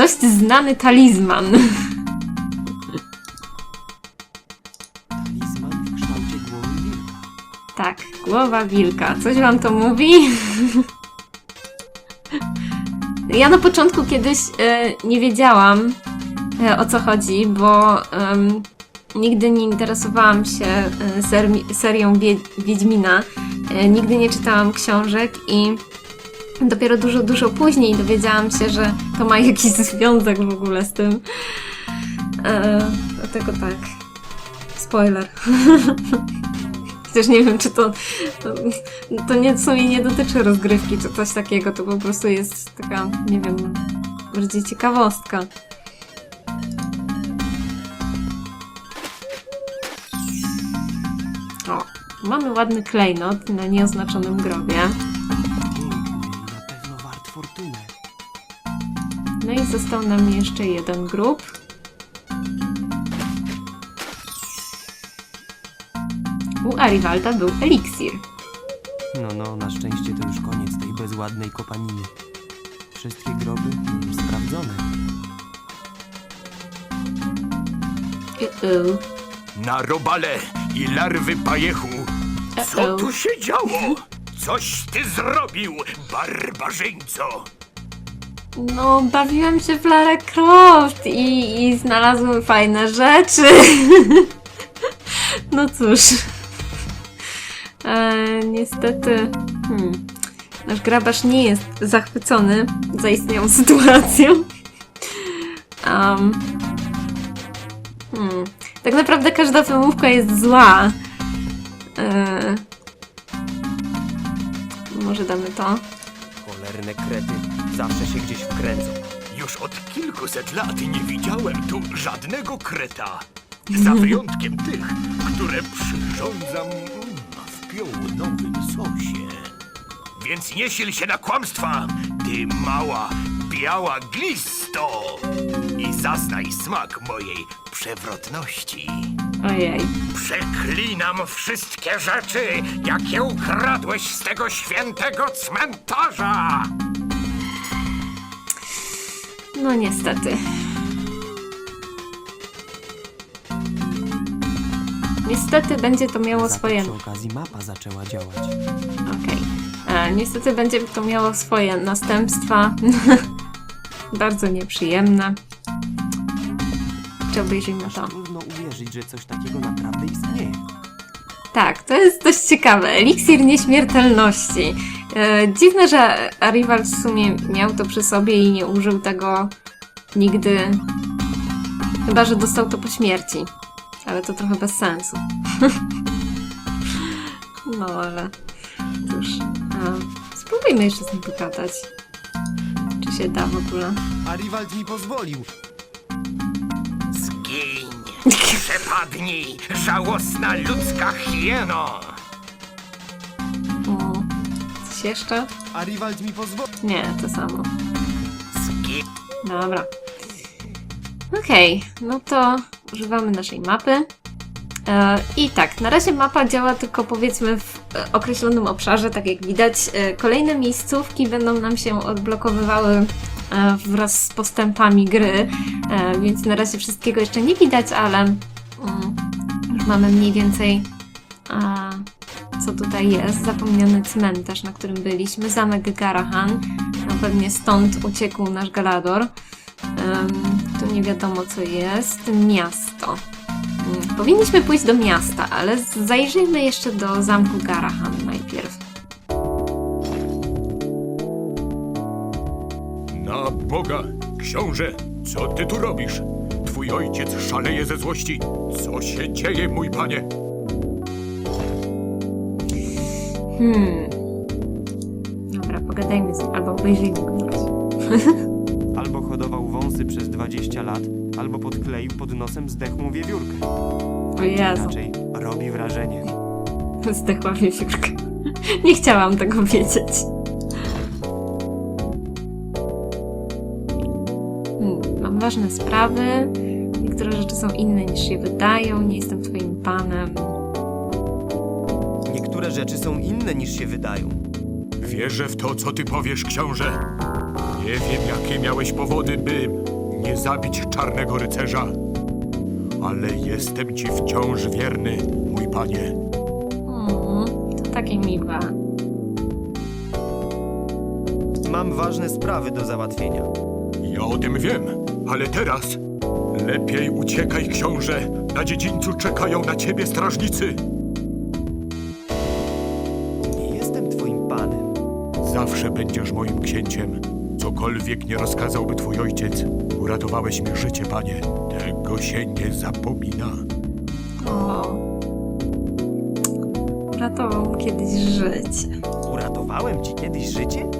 dość znany talizman. Talizman w kształcie głowy wilka. Tak, głowa wilka. Coś wam to mówi? Ja na początku kiedyś e, nie wiedziałam e, o co chodzi, bo em, nigdy nie interesowałam się e, ser- serią Wie- Wiedźmina. Nigdy nie czytałam książek i dopiero dużo, dużo później dowiedziałam się, że to ma jakiś związek w ogóle z tym. E, dlatego tak. Spoiler. Chociaż nie wiem, czy to, to, to nie, w sumie nie dotyczy rozgrywki czy coś takiego, to po prostu jest taka, nie wiem, bardziej ciekawostka. O, mamy ładny klejnot na nieoznaczonym grobie. No i został nam jeszcze jeden grób. U Arivalda był eliksir. No, no, na szczęście to już koniec tej bezładnej kopaniny. Wszystkie groby sprawdzone. Uh-oh. Na robale i larwy pajechu. Co Uh-oh. tu się działo? Coś ty zrobił, barbarzyńco! No, bawiłam się w Lara Croft i, i znalazłem fajne rzeczy. no cóż. E, niestety, hmm, nasz grabarz nie jest zachwycony zaistniałą sytuacją. Um, hmm, tak naprawdę każda wymówka jest zła. E, może damy to. Cholerne krety zawsze się gdzieś wkręcą. Już od kilkuset lat nie widziałem tu żadnego kreta. Za wyjątkiem tych, które przyrządzam mm, w piołunowym sosie. Więc nie sil się na kłamstwa, ty mała, biała glisto! I zaznaj smak mojej przewrotności. Ojej. Przeklinam wszystkie rzeczy, jakie ukradłeś z tego świętego cmentarza! No niestety. Niestety będzie to miało Za swoje. przy okazji mapa zaczęła działać. Okej. E, Niestety będzie to miało swoje następstwa. Bardzo nieprzyjemne. Czy obejrzyjmy to? trudno uwierzyć, że coś takiego naprawdę istnieje. Tak, to jest dość ciekawe. Eliksir nieśmiertelności. E, dziwne, że Arival w sumie miał to przy sobie i nie użył tego nigdy. Chyba, że dostał to po śmierci. Ale to trochę bez sensu. no, ale cóż. A, spróbujmy jeszcze z nim pogadać. Czy się da w ogóle? Arivald mi pozwolił. Przepadnij, żałosna ludzka hieno! O, coś jeszcze? Arivald mi pozwolił. Nie, to samo. Zgiń! Dobra. Okej, no to używamy naszej mapy. E, I tak, na razie mapa działa tylko powiedzmy w e, określonym obszarze, tak jak widać. E, kolejne miejscówki będą nam się odblokowywały wraz z postępami gry, e, więc na razie wszystkiego jeszcze nie widać, ale mm, już mamy mniej więcej co tutaj jest. Zapomniany cmentarz, na którym byliśmy, zamek Garahan. No pewnie stąd uciekł nasz Galador. Tu nie wiadomo co jest. Miasto. Mm, Powinniśmy pójść do miasta, ale zajrzyjmy jeszcze do zamku Garahan najpierw. Boga, książę, co ty tu robisz? Twój ojciec szaleje ze złości. Co się dzieje, mój panie? Hmm. Dobra, pogadajmy z nim, albo obejrzyjmy go na razie. Albo hodował wąsy przez 20 lat, albo podkleił pod nosem zdechłą wiewiórkę. O Jezu, Raczej robi wrażenie. zdechła wiewiórka. Nie chciałam tego wiedzieć. Ważne sprawy. Niektóre rzeczy są inne niż się wydają. Nie jestem twoim panem. Niektóre rzeczy są inne niż się wydają. Wierzę w to, co ty powiesz, książę. Nie wiem, jakie miałeś powody, by nie zabić czarnego rycerza, ale jestem ci wciąż wierny, mój panie. Mm, to takie miłe. Mam ważne sprawy do załatwienia. Ja o tym wiem, ale teraz lepiej uciekaj, książę. Na dziedzińcu czekają na ciebie strażnicy. Nie jestem twoim panem. Zawsze będziesz moim księciem. Cokolwiek nie rozkazałby twój ojciec. Uratowałeś mi życie, panie. Tego się nie zapomina. O. Uratował kiedyś życie. Uratowałem ci kiedyś życie?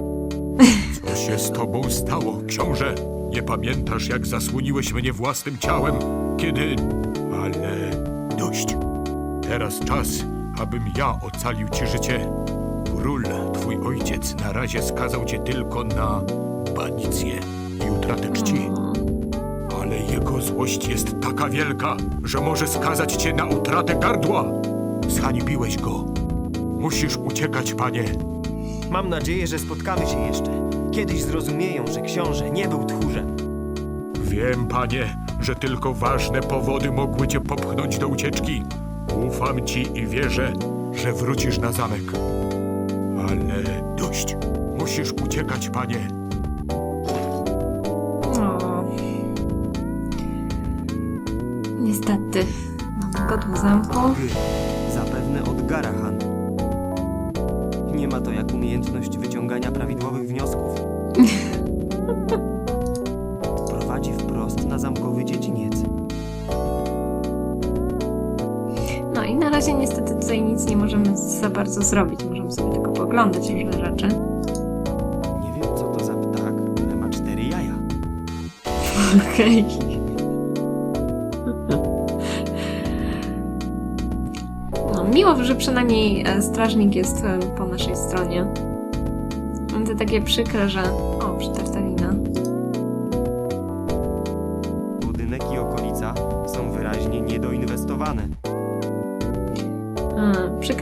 Co się z tobą stało, książę? Nie pamiętasz, jak zasłoniłeś mnie własnym ciałem, kiedy... Ale dość. Teraz czas, abym ja ocalił ci życie. Król, twój ojciec, na razie skazał cię tylko na banicję i utratę czci. Ale jego złość jest taka wielka, że może skazać cię na utratę gardła. Zhańbiłeś go. Musisz uciekać, panie. Mam nadzieję, że spotkamy się jeszcze. Kiedyś zrozumieją, że książę nie był tchórzem. Wiem, panie, że tylko ważne powody mogły cię popchnąć do ucieczki. Ufam ci i wierzę, że wrócisz na zamek. Ale dość. Musisz uciekać, panie. Razie niestety tutaj nic nie możemy za bardzo zrobić. Możemy sobie tylko poglądać różne rzeczy. Nie wiem, co to za ptak, ale ma cztery jaja. Okej. No, miło, że przynajmniej e, strażnik jest e, po naszej stronie. To takie przykre, że...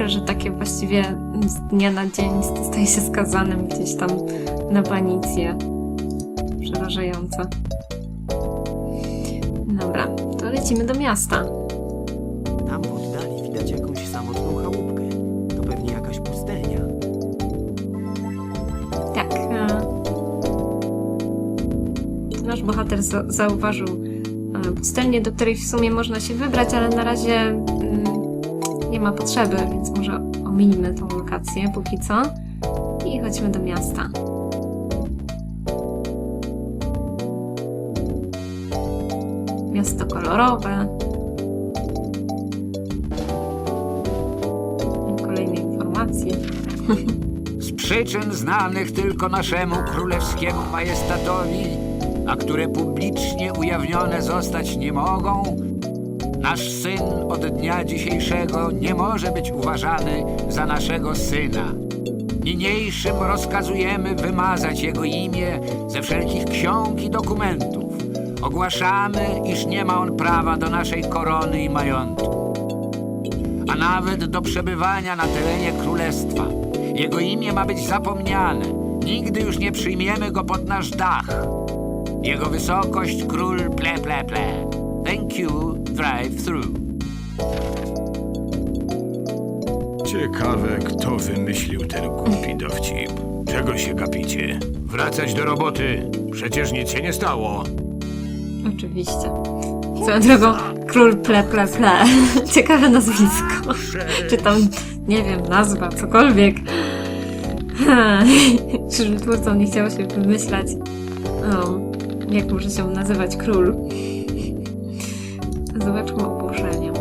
że takie właściwie z dnia na dzień staje się skazanym gdzieś tam na panicję. Przerażające. Dobra, to lecimy do miasta. Tam w oddali widać jakąś samotną chałupkę. To pewnie jakaś pustelnia. Tak. e, Nasz bohater za- zauważył e, pustelnię, do której w sumie można się wybrać, ale na razie ma potrzeby, więc może ominimy tą lokację póki co i chodźmy do miasta. Miasto kolorowe. Kolejne informacje. z przyczyn znanych tylko naszemu królewskiemu majestatowi, a które publicznie ujawnione zostać nie mogą, nasz syn od dnia dzisiejszego nie może być uważany za naszego syna. Niniejszym rozkazujemy wymazać jego imię ze wszelkich ksiąg i dokumentów. Ogłaszamy, iż nie ma on prawa do naszej korony i majątku a nawet do przebywania na terenie królestwa. Jego imię ma być zapomniane. Nigdy już nie przyjmiemy go pod nasz dach. Jego wysokość król ple ple ple. Thank you, drive through. Ciekawe, kto wymyślił ten głupi dowcip. Czego się gapicie? Wracać do roboty. Przecież nic się nie stało. Oczywiście. Swoją drogą, król ple ple ple. Ciekawe nazwisko. Czy tam, nie wiem, nazwa, cokolwiek. Czy twórcom nie chciało się wymyślać, o, jak może się nazywać król. Zobaczmy ogłoszenie.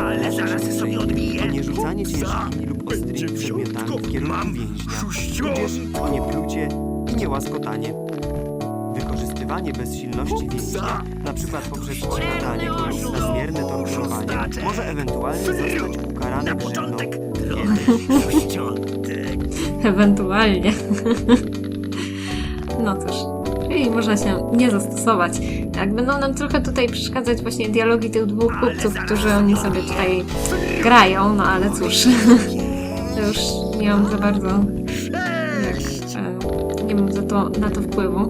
Ale zaraz sobie odbiję. To nie rzucanie ciężkimi lub ostrymi przedmiotami w kierunku więźnia, tudzież to nie plucie i nie łaskotanie. Wykorzystywanie bezsilności więźnia, na przykład poprzez przykładanie go lub nadmierne torturowanie, może ewentualnie zostać ukarane grzywną. Ewentualnie. No cóż, czyli można się nie zastosować tak. Będą nam trochę tutaj przeszkadzać właśnie dialogi tych dwóch chłopców, którzy oni sobie tutaj grają, no ale cóż, to już nie mam za bardzo, jak, e, nie mam za to, na to wpływu.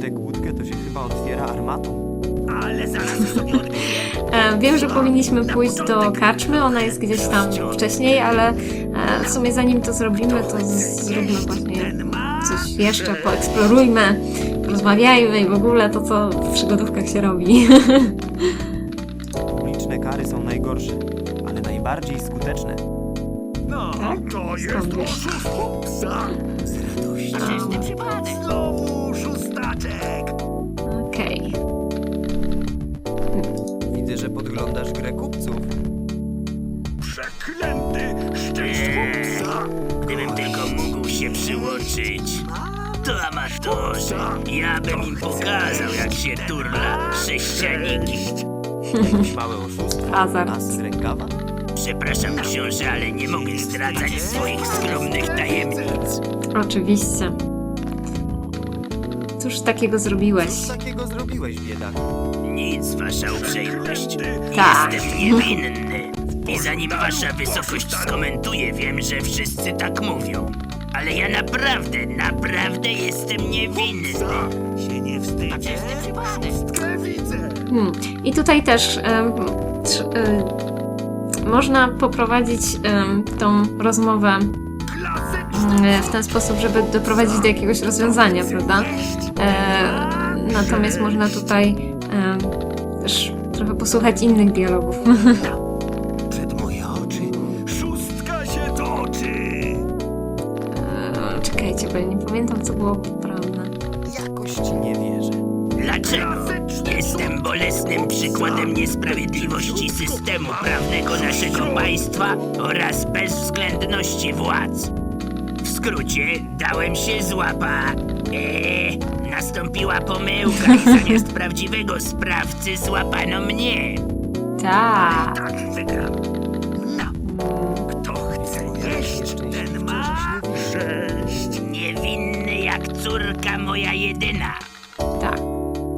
Tę kłódkę to się chyba otwiera armatą. Ale zaraz e, Wiem, że powinniśmy pójść do karczmy, ona jest gdzieś tam wcześniej, ale w sumie zanim to zrobimy, to z- zróbmy właśnie coś jeszcze, poeksplorujmy, rozmawiajmy i w ogóle to, co w przygodówkach się robi. Publiczne kary są najgorsze, ale najbardziej skuteczne. No, Tak? to jest Skąd wiesz? oszustwo psa. Przypadek. Znowu. Okej. Widzę, że podglądasz grę kupców. Przeklęty psa. Gdybym tylko mógł się przyłączyć. To amatorzy. Ja bym im pokazał, jak się turla sześcianiki. Jakieś małe oszustwo. Hazard. Nas z rękawa. Przepraszam, książę, ale nie mogę zdradzać swoich skromnych tajemnic. Oczywiście. Cóż takiego zrobiłeś? Cóż takiego zrobiłeś, biedaku? Nic, wasza uprzejmość. Tak. Jestem niewinny. I zanim wasza wysokość skomentuje, wiem, że wszyscy tak mówią. Ale ja naprawdę, naprawdę jestem niewinny. Się nie wstydzi. Szóstkę widzę. Hmm. I tutaj też em, tr- em, można poprowadzić em, tą rozmowę em, w ten sposób, żeby doprowadzić do jakiegoś rozwiązania, prawda? E, natomiast można tutaj em, też trochę posłuchać innych dialogów. W skrócie, dałem się złapa. Eee, nastąpiła pomyłka i zamiast prawdziwego sprawcy złapano mnie. Tak. Tak wygram. No, kto chce jeść, ten ma sześć. Niewinny jak córka moja jedyna. Tak.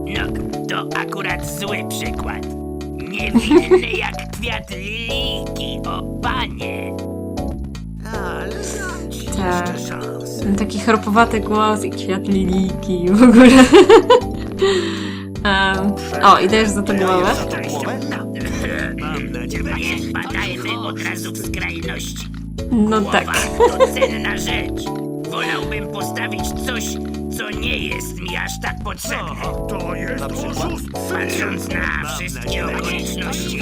No, to akurat zły przykład. Niewinny jak kwiat liliki, o panie. Tak. Ten taki chropowaty głos i kwiat liliki i w ogóle. Em, o, i dajesz za to głowę? Mam nadzieję, Nie wpadajmy od razu w skrajności. No Głowa tak. to cenna rzecz. Wolałbym postawić coś, co nie jest mi aż tak potrzebne. To jest Na. Patrząc na wszystkie okoliczności,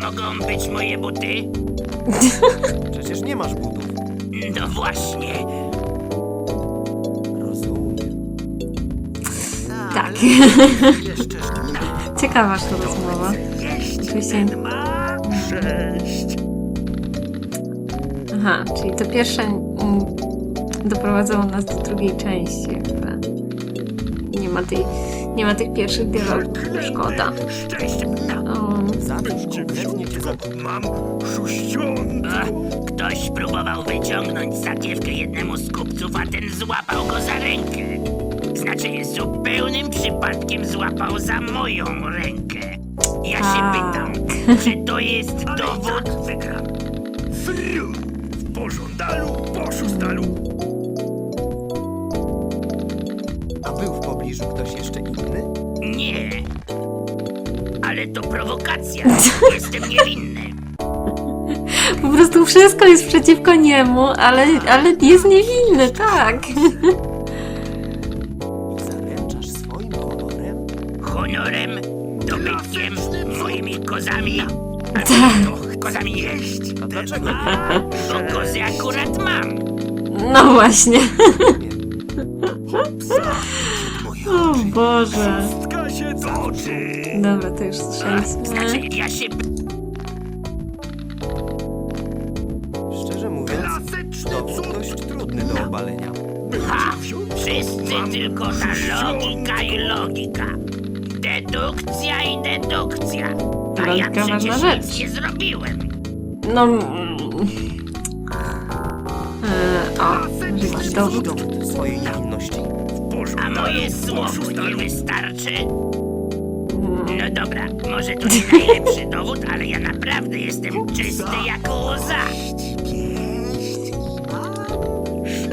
mogą być moje buty? Przecież nie masz butów. No właśnie. Rozumiem. Tak. Jeszcze Ciekawa to rozmowa. Oczywiście. ma sześć. Aha, czyli to pierwsze mm, doprowadzało nas do drugiej części, jakby. Nie ma tej, nie ma tych pierwszych dialogów, szkoda. Szczęście. Um, Za cóż konkretnie cię za... Mam szóściątko. Ktoś próbował wyciągnąć sakiewkę jednemu z kupców, a ten złapał go za rękę. Znaczy, zupełnym przypadkiem złapał za moją rękę. Ja się Tak. pytam, czy to jest dowód? wygram. Fru. W pożądalu, po szóstalu. A był w pobliżu ktoś jeszcze inny? Nie. Ale to prowokacja. Jestem niewinny. Po prostu wszystko jest przeciwko niemu, ale, ale jest niewinny, tak. Zaręczasz swoim honorem? Honorem, dobytkiem, moimi kozami. A Tak. to kozami jeść. A dlaczego? Bo kozy akurat mam. No właśnie. O Boże. się toczy. Dobra, to już Znaczy, słyszeliśmy. ja się logika i logika. Dedukcja i dedukcja. A ja Logika ważna przecież rzecz. nic nie zrobiłem. No. mm. E, o, dowód? Dowód swojej niewinności? A moje słowo nie wystarczy? Mm, No dobra, może to nie najlepszy dowód, ale ja naprawdę jestem czysty jak łza.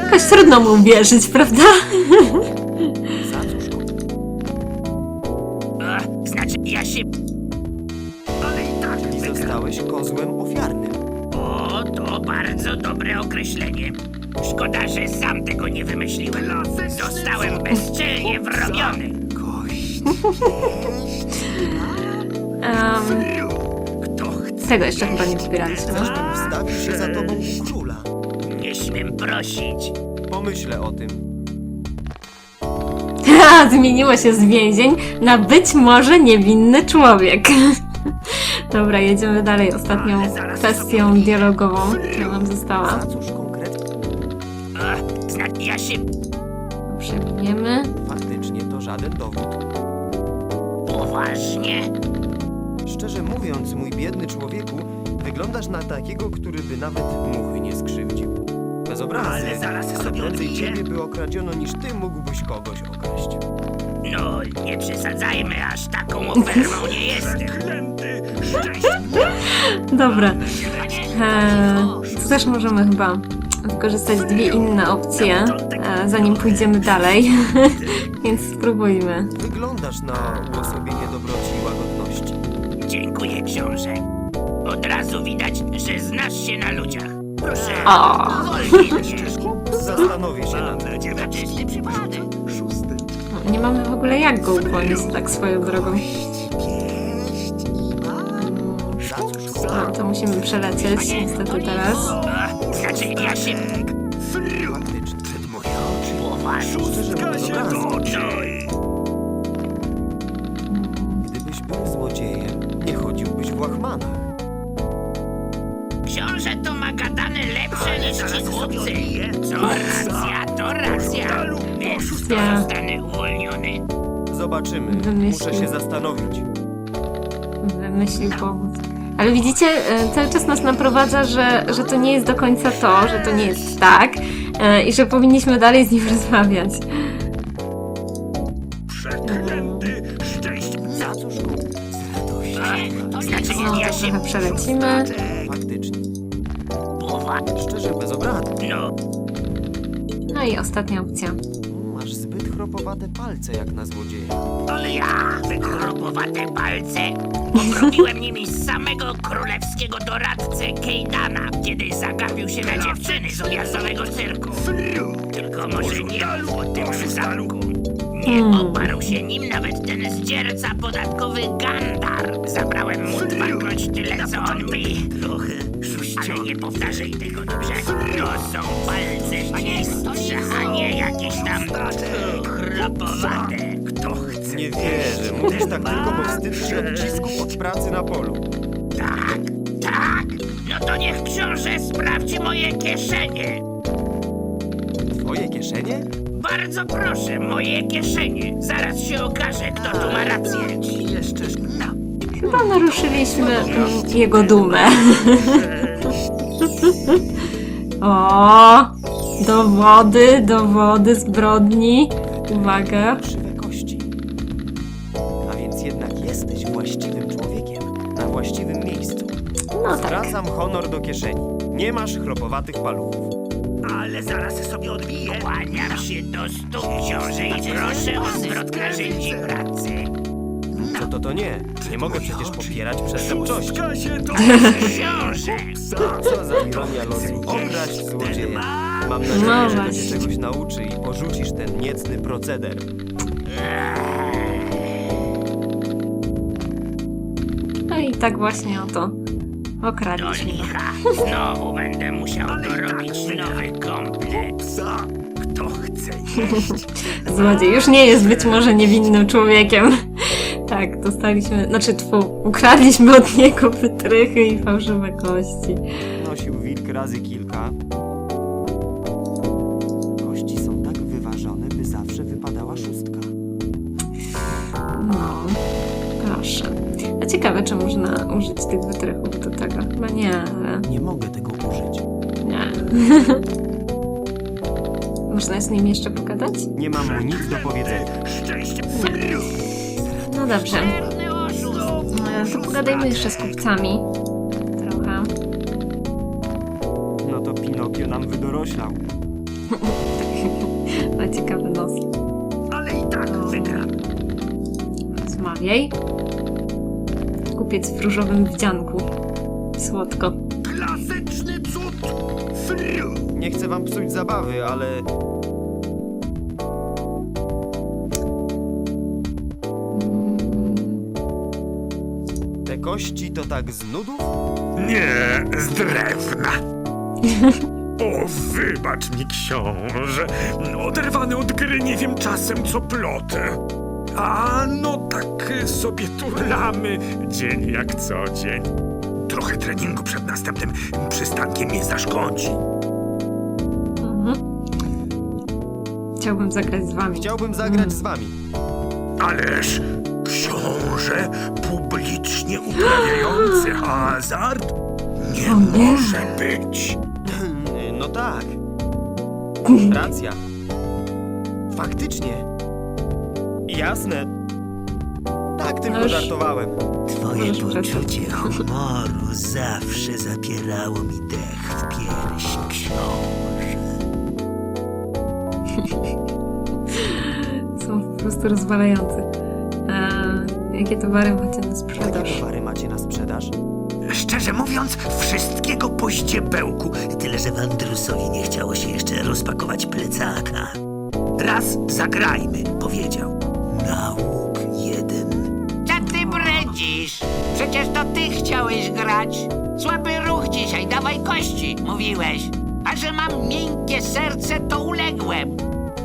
Jakoś trudno mu uwierzyć, prawda? bardzo dobre określenie. Szkoda, że sam tego nie wymyśliłem. Zostałem bezczelnie wrobiony. Chce? tego jeszcze chyba nie wybieraliśmy. Wstawił się za tobą króla. Nie śmiem prosić. Pomyślę o tym. Ha, zmieniło się z więzień na być może niewinny człowiek. Dobra, jedziemy dalej. Ostatnią kwestią dialogową, która nam została. Za cóż konkretnie? Ja się... Przejmujemy. Faktycznie to żaden dowód. Poważnie? Szczerze mówiąc, mój biedny człowieku, wyglądasz na takiego, który by nawet muchy nie skrzywdził. Bez obrazy, Ale zaraz ale sobie prędzej odbiję. ciebie by okradziono, niż ty mógłbyś kogoś okraść. No, nie przesadzajmy, aż taką ofermą nie jestem. Dobra. Eee, tu też możemy chyba wykorzystać dwie inne opcje, e, zanim pójdziemy dalej. Więc spróbujmy. Wyglądasz na uosobienie dobroci i łagodności. Dziękuję, książę. Od razu widać, że znasz się na ludziach. Proszę, O. wolniej mnie. Zastanowię się nad tym. Na czysty przypadek. No, Nie mamy w ogóle jak go upłonić tak swoją drogą. A, to musimy przelecieć niestety teraz. Gdybyś był złodziejem, nie chodziłbyś w łachmanach. Książę to ma gadane lepsze niż ci chłopcy. Co racja, to racja. Ja. zostanę uwolniony. Zobaczymy. Wymyślił. Muszę się zastanowić. Wymyślił powód. Ale widzicie, e, cały czas nas naprowadza, że, że to nie jest do końca to, że to nie jest tak e, i że powinniśmy dalej z nim rozmawiać. Za cóż go? Z Znaczy, No, ja się... trochę przelecimy. Faktycznie. Szczerze, bez obrady. No, No i ostatnia opcja. Chropowate palce jak na złodzieja. ale ja, wykropowate palce, obrobiłem nimi samego królewskiego doradcę Kejdana, kiedy zagapił się na dziewczyny z objazdowego cyrku. Tylko może nie mów o tym przy zamku. Nie Hmm. oparł się nim nawet ten zdzierca podatkowy Gandar. Zabrałem mu dwakroć tyle, co on mi. Trochę Ale nie powtarzaj tego, dobrze? To są palce mistrza, a nie jakieś tam chropowate. Kto chce? Nie wierzę. Mówisz tak tylko, bo wstyd się odcisków od pracy na polu. Tak, tak. No to niech książę sprawdzi moje kieszenie. Twoje kieszenie? Bardzo proszę, moje kieszenie. Zaraz się okaże, kto tu ma rację. Jeszcze no. Chyba naruszyliśmy mm, jego dumę. o, dowody, dowody zbrodni. Uwaga. Krzywe kości. A więc jednak jesteś właściwym człowiekiem. Na właściwym miejscu. No tak. Zwracam honor do kieszeni. Nie masz chropowatych paluchów. Ale zaraz sobie odbiję. Kłaniam się do stóp książę i proszę o zwrot narzędzi pracy. Co to to nie? Nie mogę przecież popierać przestępczości. Się Książę! Co za ironia losu. Okraść złodzieja. Mam nadzieję, No że to właśnie. czegoś nauczy i porzucisz ten niecny proceder. No i tak właśnie oto Do okradliśmy. licha. Znowu będę musiał dorobić nowy komplet. Kto chce jeść? Złodziej już nie jest być może niewinnym człowiekiem. Tak, dostaliśmy, znaczy tfu, ukradliśmy od niego wytrychy i fałszywe kości. Nosił wilk razy kilka. Kości są tak wyważone, by zawsze wypadała szóstka. No, proszę. A ciekawe, czy można użyć tych wytrychów do tego. Chyba nie, ale Nie mogę tego użyć. nie. Można z nim jeszcze pogadać? Nie mam mu nic do powiedzenia. Szczęście. No dobrze. E, To pogadajmy jeszcze z kupcami. Trochę. No to Pinokio nam wydoroślał. Ma ciekawy nos. Ale i tak wygram. Rozmawiaj. Kupiec w różowym wdzianku. Słodko. Klasyczny cud! Nie chcę wam psuć zabawy, ale... kości to tak z nudów? Nie, z drewna. O, wybacz mi, książę. Oderwany od gry nie wiem czasem, co plotę. A no tak sobie turlamy, dzień jak co dzień. Trochę treningu przed następnym przystankiem nie zaszkodzi. Mhm. Chciałbym zagrać z wami. Chciałbym zagrać z wami. Ależ książę publicznie uprawiający hazard? Nie O nie. może być. No tak. Racja. Faktycznie. Jasne. Tak tylko Noż. żartowałem. Twoje Możesz poczucie humoru zawsze zapierało mi dech w pierś, książę. Są po prostu rozwalające. Jakie towary macie na Jakie sprzedaż? towary macie na sprzedaż? Szczerze mówiąc, wszystkiego po ździebełku. Tyle, że Wandrusowi nie chciało się jeszcze rozpakować plecaka. Raz zagrajmy, powiedział. Nauk jeden. Co ty bredzisz? Przecież to ty chciałeś grać. Słaby ruch dzisiaj, dawaj kości, mówiłeś. A że mam miękkie serce, to uległem.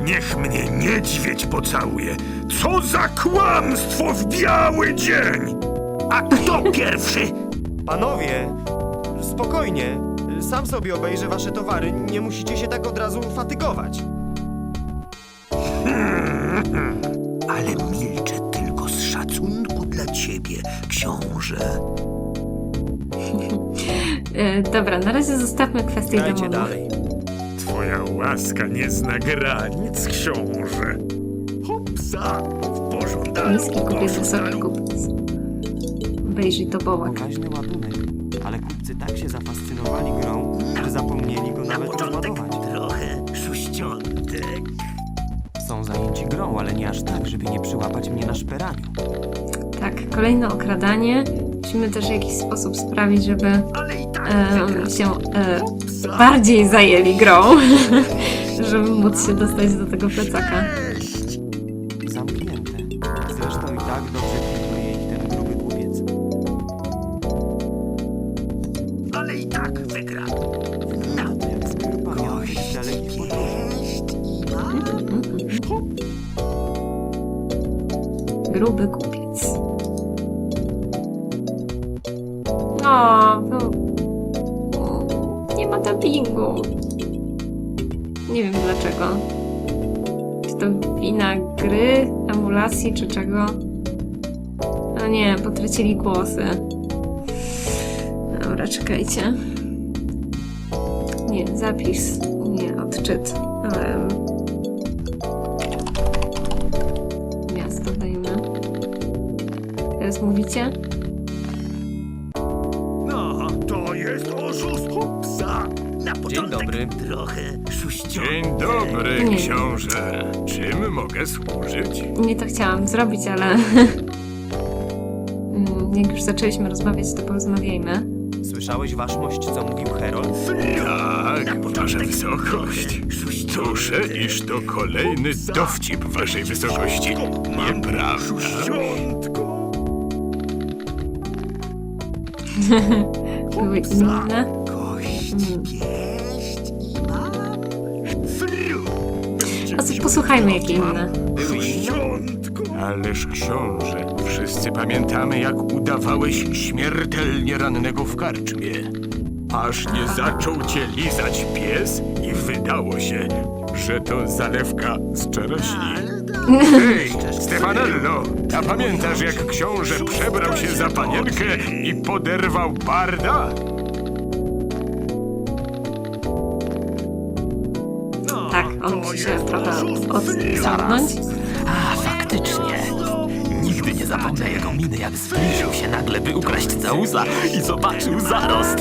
Niech mnie niedźwiedź pocałuje. Co za kłamstwo w biały dzień! A kto pierwszy? Panowie, spokojnie. Sam sobie obejrzę wasze towary. Nie musicie się tak od razu fatygować. Ale milczę tylko z szacunku dla ciebie, książę. Eee, dobra, na razie zostawmy kwestię Grajcie domową. dalej. Twoja łaska nie zna granic, książę. Hopsa! W pożądalu, Niski kupiec, wysoki kupiec. Obejrzyj to bołek. Pokaźny ładunek. Ale kupcy tak się zafascynowali grą, że zapomnieli go Na nawet początek rozładować. trochę szuściątek. Są zajęci grą, ale nie aż tak, żeby nie przyłapać mnie na szperaniu. Tak, kolejne okradanie. Musimy też w jakiś sposób sprawić, żeby Ale i się e, bardziej zajęli grą, żeby móc się dostać do tego plecaka. Nie wiem dlaczego. Czy to wina gry, emulacji, czy czego? A nie, potracili głosy. Dobra, czekajcie. Nie, zapis. Nie, odczyt. Um, miasto dajmy. Teraz mówicie? No, to jest oszust Hopsa! Na początek dobry. trochę. Dzień dobry, Nie. książę. Czym mogę służyć? Nie to chciałam zrobić, ale. Mm, Jak już zaczęliśmy rozmawiać, to porozmawiajmy. Słyszałeś waszmość, co mówił Herold? Tak, wasza wysokość. Duszę, iż to kolejny dowcip waszej wysokości. Nieprawda? Były inne. Kość, A posłuchajmy, jakie inne? Ależ książę, wszyscy pamiętamy, jak udawałeś śmiertelnie rannego w karczmie. Aż nie zaczął cię lizać pies i wydało się, że to zalewka z czereśni. Hej, Stefanello, a pamiętasz, jak książę przebrał się za panienkę i poderwał barda? On musi się trochę odciągnąć. A, faktycznie. Nigdy nie zapomnę jego miny, jak zbliżył się nagle, by ukraść Zeusa i zobaczył zarost.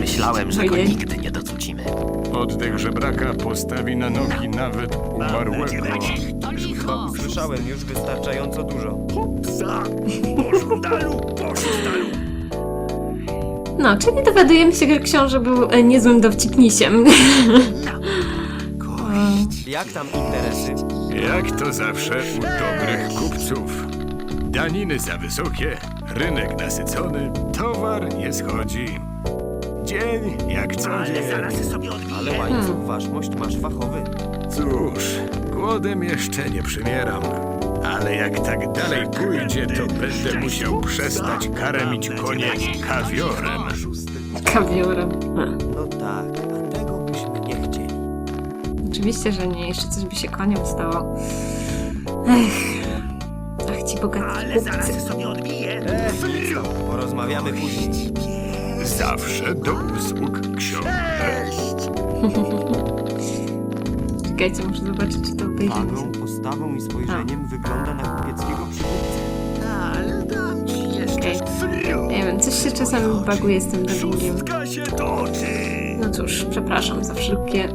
Myślałem, że go Ojej. nigdy nie docucimy. Oddech żebraka postawi na nogi nawet umarłego. To licho. Słyszałem już wystarczająco dużo. Psa! Pożądalu No, czyli dowiadujemy się, że książę był e, niezłym dowcipnisiem. Jak tam interesy? Jak to zawsze u dobrych kupców. Daniny za wysokie, rynek nasycony, towar nie schodzi. Dzień jak co Ale dzień. zaraz sobie odbiję. Ale łańcuch ważność masz fachowy. Cóż, głodem jeszcze nie przymieram. Ale jak tak dalej pójdzie, to będę musiał przestać karmić konie kawiorem. Kawiorem. No tak, Oczywiście, że nie. Jeszcze coś by się koniem stało. Ech. Ach, ci bogaci Ale zaraz sobie odbiję. Porozmawiamy później. Zawsze do usług książę. Czekajcie, muszę zobaczyć, czy to wyjdzie. Wagą, postawą i spojrzeniem wygląda na kupieckiego przywódcę. Ale dam ci jeszcze Okej. Nie wiem, coś się czasami baguje z tym dubbingiem. Szóstka się toczy. No cóż, przepraszam za wszelkie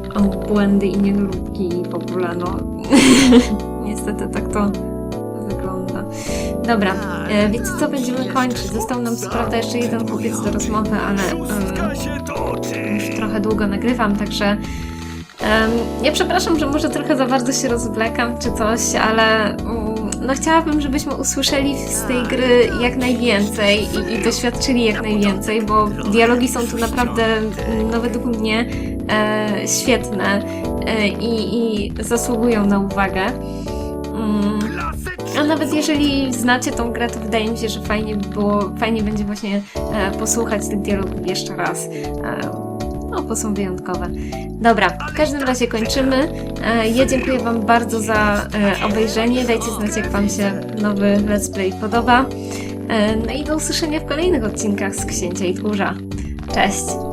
błędy i niedoróbki i w ogóle, no... Niestety tak to wygląda. Dobra, e, wiecie co, będziemy kończyć. Został nam co prawda jeszcze jeden kupiec do rozmowy, ale toczy. już trochę długo nagrywam, także... em, ja przepraszam, że może trochę za bardzo się rozwlekam czy coś, ale no chciałabym, żebyśmy usłyszeli z tej gry jak najwięcej i, i doświadczyli jak najwięcej, bo dialogi są tu naprawdę, mm, no według mnie, e, świetne e, i, i zasługują na uwagę. Mm, a nawet jeżeli znacie tą grę, to wydaje mi się, że fajnie by było, fajnie będzie właśnie e, posłuchać tych dialogów jeszcze raz. E, no, bo są wyjątkowe. Dobra, w każdym razie kończymy. E, ja dziękuję Wam bardzo za e, obejrzenie. Dajcie znać, jak Wam się nowy Let's Play podoba. E, no i do usłyszenia w kolejnych odcinkach z Księcia i Tchórza. Cześć!